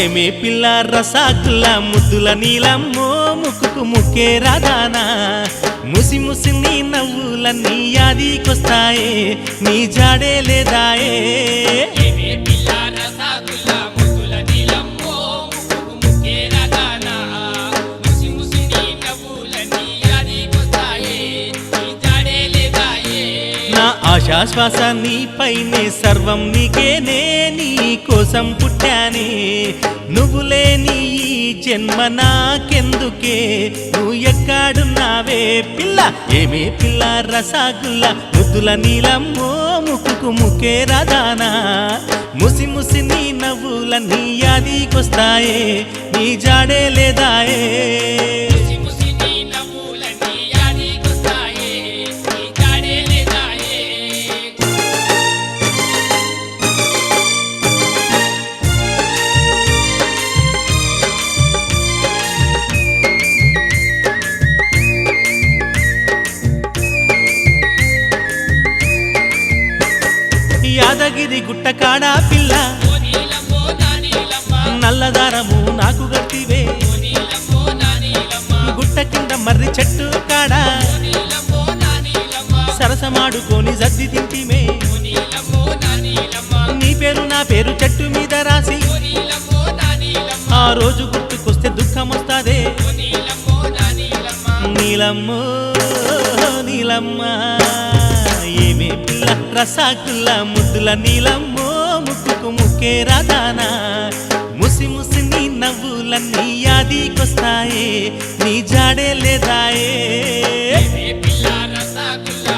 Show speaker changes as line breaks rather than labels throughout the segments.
ఏమే పిల్ల రసాకుల ముద్దుల నీలమ్మో ముక్కుకు ముక్కే రాదానా ముసి ముసి నీ నవ్వులన్నీ యాదికొస్తాయే నీ జాడే లేదాయే.
నీ నీ
నా ఆశాశ్వాస నీపైనే సర్వం నీకేనే నీ కోసం పుట్టానే. నువ్వు లేని ఈ జన్మ నాకెందుకే? నువ్వు ఎక్కడున్నావే పిల్ల? ఏమే పిల్ల? రసాగుల్ల ముద్దుల నీలమ్మో ముక్కుకు ముక్కే రాదానా ముసి ముసి నీ నవ్వుల నీ యాదికొస్తాయే నీ జాడే లేదాయే.
ముసి ముసి నీ
నవ్వుల కాడా పిల్ల? నల్లదారము నాకు గట్టివే. గుట్ట కింద మర్రి చెట్టు కాడా? సరసమాడుకొని జద్ది తింటిమే.
నీ
పేరు నా పేరు చెట్టు మీద రాసి. ఆ రోజు గుర్తుకొస్తే దుఃఖం వస్తాదే
నీలమ్మో నీలమ్మా.
ఏమే పిల్ల రసాకుల్ల ముద్దుల నీలమ్మో ముక్కుకు ముక్కే రాదానా ముసి ముసి నీ నవ్వులన్నీ యాదికొస్తాయే నీ జాడే లేదాయే.
రసగుల్ల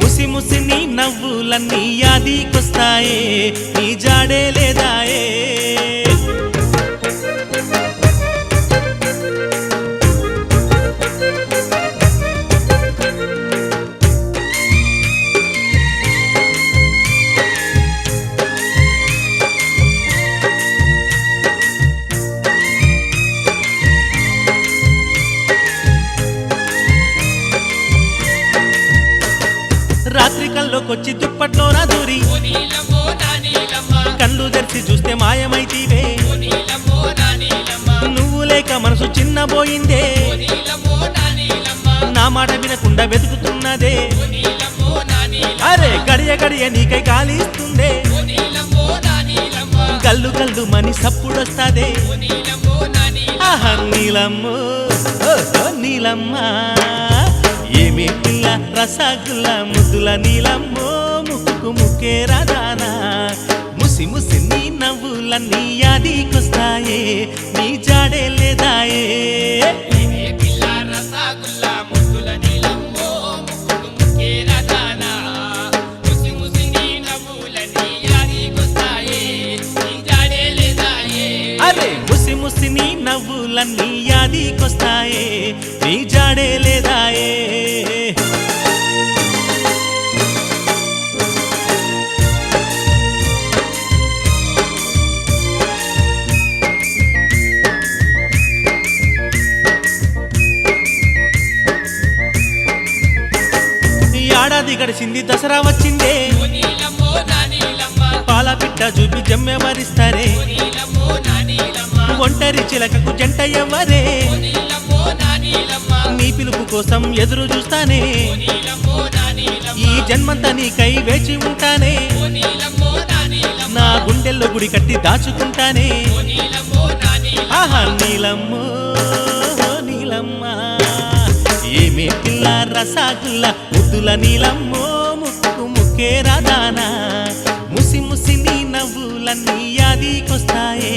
ముసి ముసి నీ నవ్వులన్నీ యాదికొస్తాయే నీ జాడే లేదాయే.
నాకొచ్చి దుప్పట్లో నా దూరి కళ్ళు తెరిచి చూస్తే మాయమైతీవే. నువ్వు లేక మనసు చిన్నబోయిందే.
నా
మాట వినకుండా వెతుకుతున్నదే. అరే గడియ గడియ నీకై కాలిస్తుందే కళ్ళు కళ్ళు మని సప్పుడొస్తాదే.
ఓ నీలమ్మో.
ఏమి పిల్ల రసగుల్ల ముద్దుల నీలమ్మో ముక్కు ముక్కే రాదానా ముసి ముసి నీ నవ్వులన్నీ యాదికొస్తాయే నీ జాడే లేదాయే.
నవ్వులన్నీ యాదికొస్తాయే నీ జాడే లేదాయే.
ఏడాది గడిచింది దసరా వచ్చిందే. పాల పిట్ట చూపి జమ్మె మరిస్తారే. ఒంటరి చిలకకు జంట ఎవ్వరే
నీ
పిలుపు కోసం ఎదురు చూస్తానే. ఈ జన్మంతా నీకై వేచి ఉంటానే.
నా
గుండెల్లో గుడి కట్టి దాచుకుంటానే. ఆహా నీలమ్మో నీలమ్మ. ఏమే పిల్ల రసాగుల్ల ముద్దుల నీలమ్మో ముక్కు ముక్కే రాదానా. ముసి ముసి నీ నవ్వులన్నీ యాదికొస్తాయే.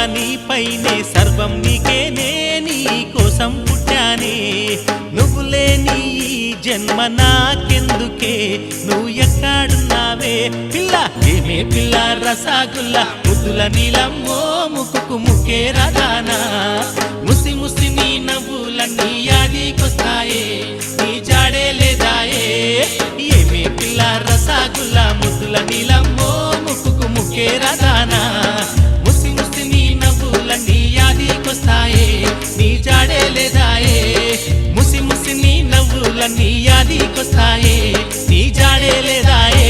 పైనే సర్వం నీకేనే నీ కోసం పుట్టానే. నువ్వు లేని జన్మ నాకెందుకే? నువ్వు ఎక్కడున్నావే? పిల్ల ఏమే పిల్ల? రసాగుల్ల ముద్దుల నీలమ్మో ముక్కుకు ముఖే రదానా? ముసి ముసి నీ నవ్వులన్నీ యాదికొస్తాయే. నీ జాడే లేదాయే ముసి ముసి నీ నవ్వులన్నీ యాదికొస్తాయే నీ జాడే లేదాయే